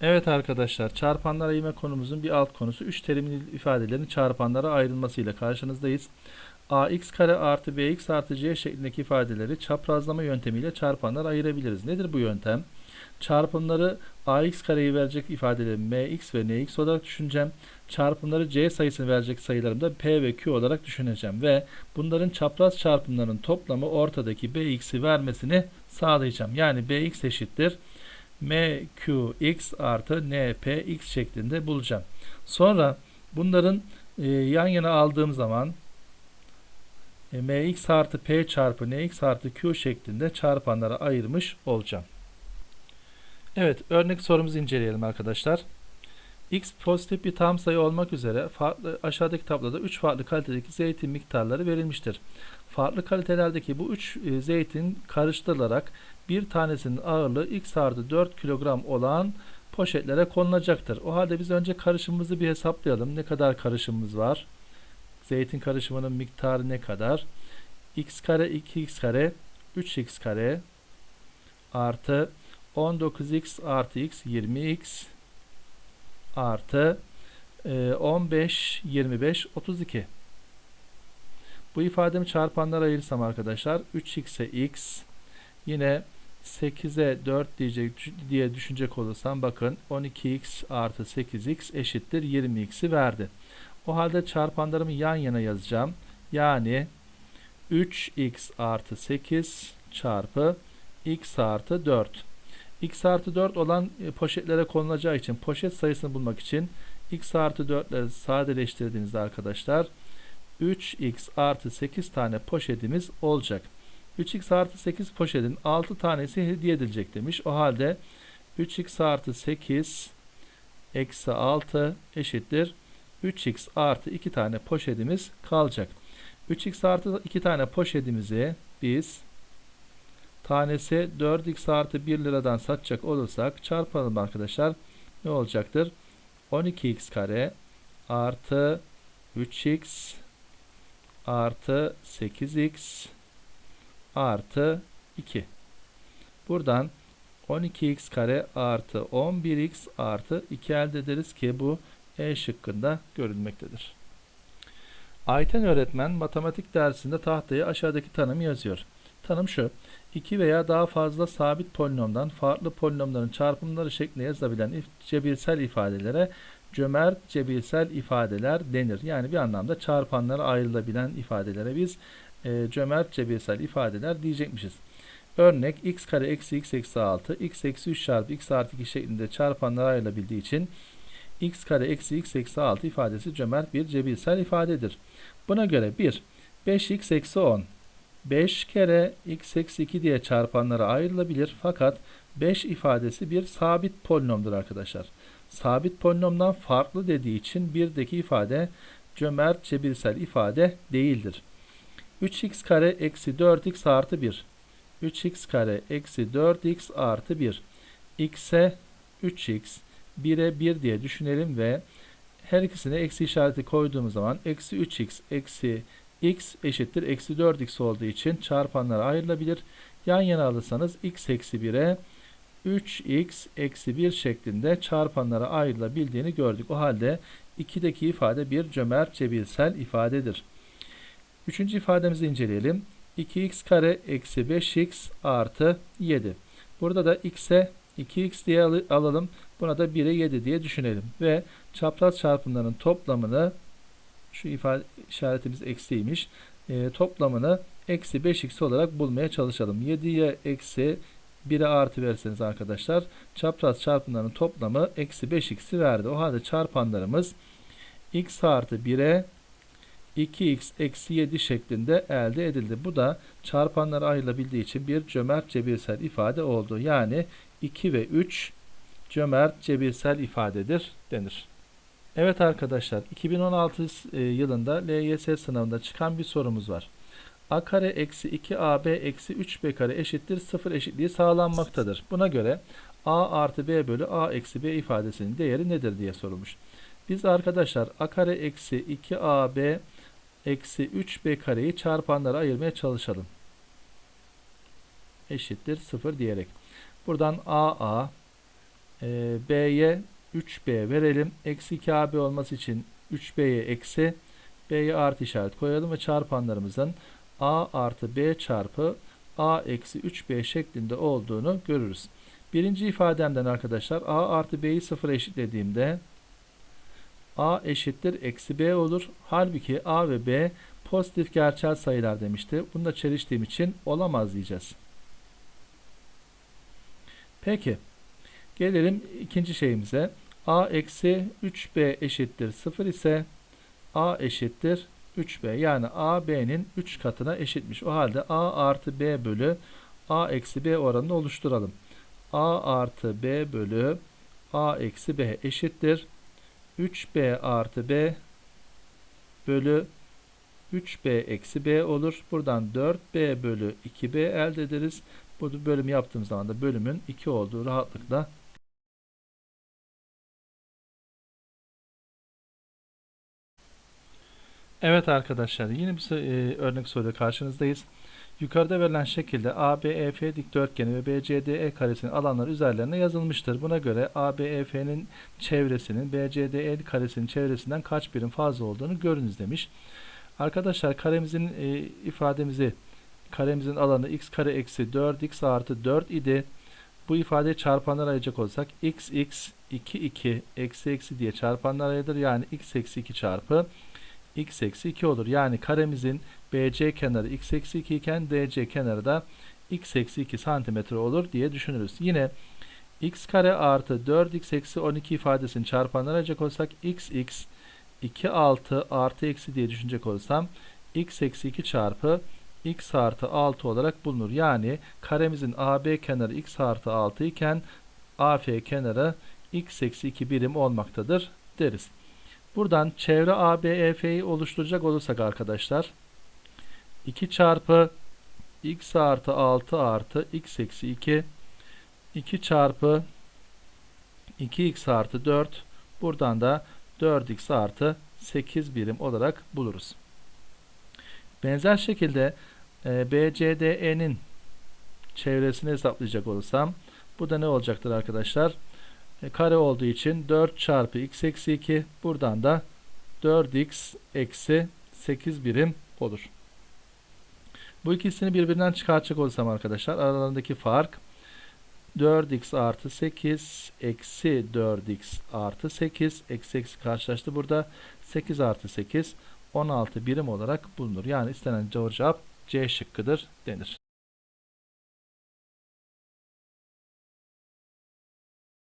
Evet arkadaşlar, çarpanlara ayırma konumuzun bir alt konusu 3 terimli ifadelerin çarpanlara ayrılmasıyla karşınızdayız. ax kare artı bx artı c şeklindeki ifadeleri çaprazlama yöntemiyle çarpanlara ayırabiliriz. Nedir bu yöntem? Çarpımları ax kareyi verecek ifadeleri mx ve nx olarak düşüneceğim. Çarpımları c sayısını verecek sayılarımı da p ve q olarak düşüneceğim. Ve bunların çapraz çarpımlarının toplamı ortadaki bx'i vermesini sağlayacağım. Yani bx eşittir mqx artı npx şeklinde bulacağım. Sonra bunların e, yan yana aldığım zaman e, mx artı p çarpı nx artı q şeklinde çarpanlara ayırmış olacağım. Evet, örnek sorumuzu inceleyelim arkadaşlar. x pozitif bir tam sayı olmak üzere farklı aşağıdaki tabloda 3 farklı kalitedeki zeytin miktarları verilmiştir. Farklı kalitelerdeki bu 3 e, zeytin karıştırılarak bir tanesinin ağırlığı x artı 4 kilogram olan poşetlere konulacaktır. O halde biz önce karışımımızı bir hesaplayalım. Ne kadar karışımımız var? Zeytin karışımının miktarı ne kadar? x kare 2x kare 3x kare artı 19x artı x 20x artı 15 25 32 bu ifademi çarpanlara ayırırsam arkadaşlar 3x'e x yine 8'e 4 diyecek diye düşünecek olursam bakın 12x artı 8x eşittir 20x'i verdi. O halde çarpanlarımı yan yana yazacağım. Yani 3x artı 8 çarpı x artı 4. x artı 4 olan e, poşetlere konulacağı için poşet sayısını bulmak için x artı 4 ile sadeleştirdiğinizde arkadaşlar 3x artı 8 tane poşetimiz olacak. 3x artı 8 poşetin 6 tanesi hediye edilecek demiş. O halde 3x artı 8 eksi 6 eşittir. 3x artı 2 tane poşetimiz kalacak. 3x artı 2 tane poşetimizi biz tanesi 4x artı 1 liradan satacak olursak çarpalım arkadaşlar. Ne olacaktır? 12x kare artı 3x artı 8x artı 2. Buradan 12x kare artı 11x artı 2 elde ederiz ki bu E şıkkında görülmektedir. Ayten öğretmen matematik dersinde tahtaya aşağıdaki tanımı yazıyor. Tanım şu. 2 veya daha fazla sabit polinomdan farklı polinomların çarpımları şeklinde yazılabilen cebirsel ifadelere cömert cebirsel ifadeler denir. Yani bir anlamda çarpanlara ayrılabilen ifadelere biz e, cömert cebirsel ifadeler diyecekmişiz. Örnek x kare eksi x eksi 6 x eksi 3 çarpı x artı 2 şeklinde çarpanlara ayrılabildiği için x kare eksi x eksi 6 ifadesi cömert bir cebirsel ifadedir. Buna göre 1 5x eksi 10 5 kere x eksi 2 diye çarpanlara ayrılabilir fakat 5 ifadesi bir sabit polinomdur arkadaşlar. Sabit polinomdan farklı dediği için birdeki ifade cömert cebirsel ifade değildir. 3x kare eksi 4x artı 1. 3x kare eksi 4x artı 1. x'e 3x 1'e 1 diye düşünelim ve her ikisine eksi işareti koyduğumuz zaman eksi 3x eksi x eşittir eksi 4x olduğu için çarpanlara ayrılabilir. Yan yana alırsanız x eksi 1'e 3x eksi 1 şeklinde çarpanlara ayrılabildiğini gördük. O halde 2'deki ifade bir cömert cebirsel ifadedir. Üçüncü ifademizi inceleyelim. 2x kare eksi 5x artı 7. Burada da x'e 2x diye alalım. Buna da 1'e 7 diye düşünelim. Ve çapraz çarpımların toplamını şu ifade işaretimiz eksiymiş. E, toplamını eksi 5x olarak bulmaya çalışalım. 7'ye eksi 1'e artı verseniz arkadaşlar çapraz çarpımların toplamı eksi 5x'i verdi. O halde çarpanlarımız x artı 1'e 2x eksi 7 şeklinde elde edildi. Bu da çarpanlara ayrılabildiği için bir cömert cebirsel ifade oldu. Yani 2 ve 3 cömert cebirsel ifadedir denir. Evet arkadaşlar 2016 e, yılında LYS sınavında çıkan bir sorumuz var. A kare eksi 2AB eksi 3B kare eşittir 0 eşitliği sağlanmaktadır. Buna göre A artı B bölü A eksi B ifadesinin değeri nedir diye sorulmuş. Biz arkadaşlar A kare eksi 2AB eksi 3b kareyi çarpanlara ayırmaya çalışalım. Eşittir 0 diyerek. Buradan AA e, B'ye 3B verelim. Eksi 2AB olması için 3B'ye eksi B'ye artı işaret koyalım ve çarpanlarımızın A artı B çarpı A eksi 3B şeklinde olduğunu görürüz. Birinci ifademden arkadaşlar A artı B'yi sıfıra eşitlediğimde A eşittir eksi B olur. Halbuki A ve B pozitif gerçel sayılar demişti. Bunu da çeliştiğim için olamaz diyeceğiz. Peki. Gelelim ikinci şeyimize. A eksi 3B eşittir 0 ise A eşittir 3B. Yani A B'nin 3 katına eşitmiş. O halde A artı B bölü A eksi B oranını oluşturalım. A artı B bölü A eksi B eşittir. 3B artı B bölü 3B eksi B olur. Buradan 4B bölü 2B elde ederiz. Bu bölüm yaptığımız zaman da bölümün 2 olduğu rahatlıkla Evet arkadaşlar yine bir e, örnek soruyla karşınızdayız. Yukarıda verilen şekilde ABEF dikdörtgeni ve BCDE karesinin alanları üzerlerine yazılmıştır. Buna göre ABEF'nin çevresinin BCDE karesinin çevresinden kaç birim fazla olduğunu görünüz demiş. Arkadaşlar karemizin e, ifademizi karemizin alanı x kare eksi 4x artı 4 idi. Bu ifadeyi çarpanlara ayıracak olsak x x 2 2 eksi eksi diye çarpanlara ayrılır. Yani x eksi 2 çarpı x eksi 2 olur. Yani karemizin BC kenarı x eksi 2 iken DC kenarı da x eksi 2 santimetre olur diye düşünürüz. Yine x kare artı 4x eksi 12 ifadesini çarpanlara ayıracak olsak x x 2 6 artı eksi diye düşünecek olsam x eksi 2 çarpı x artı 6 olarak bulunur. Yani karemizin AB kenarı x artı 6 iken AF kenarı x eksi 2 birim olmaktadır deriz. Buradan çevre ABEF'yi oluşturacak olursak arkadaşlar 2 çarpı x artı 6 artı x eksi 2 2 çarpı 2x artı 4 buradan da 4x artı 8 birim olarak buluruz. Benzer şekilde e, BCDE'nin çevresini hesaplayacak olursam bu da ne olacaktır arkadaşlar? E, kare olduğu için 4 çarpı x eksi 2 buradan da 4x eksi 8 birim olur. Bu ikisini birbirinden çıkartacak olursam arkadaşlar aralarındaki fark 4x artı 8 eksi 4x artı 8 eksi eksi karşılaştı burada 8 artı 8 16 birim olarak bulunur. Yani istenen doğru cevap C şıkkıdır denir.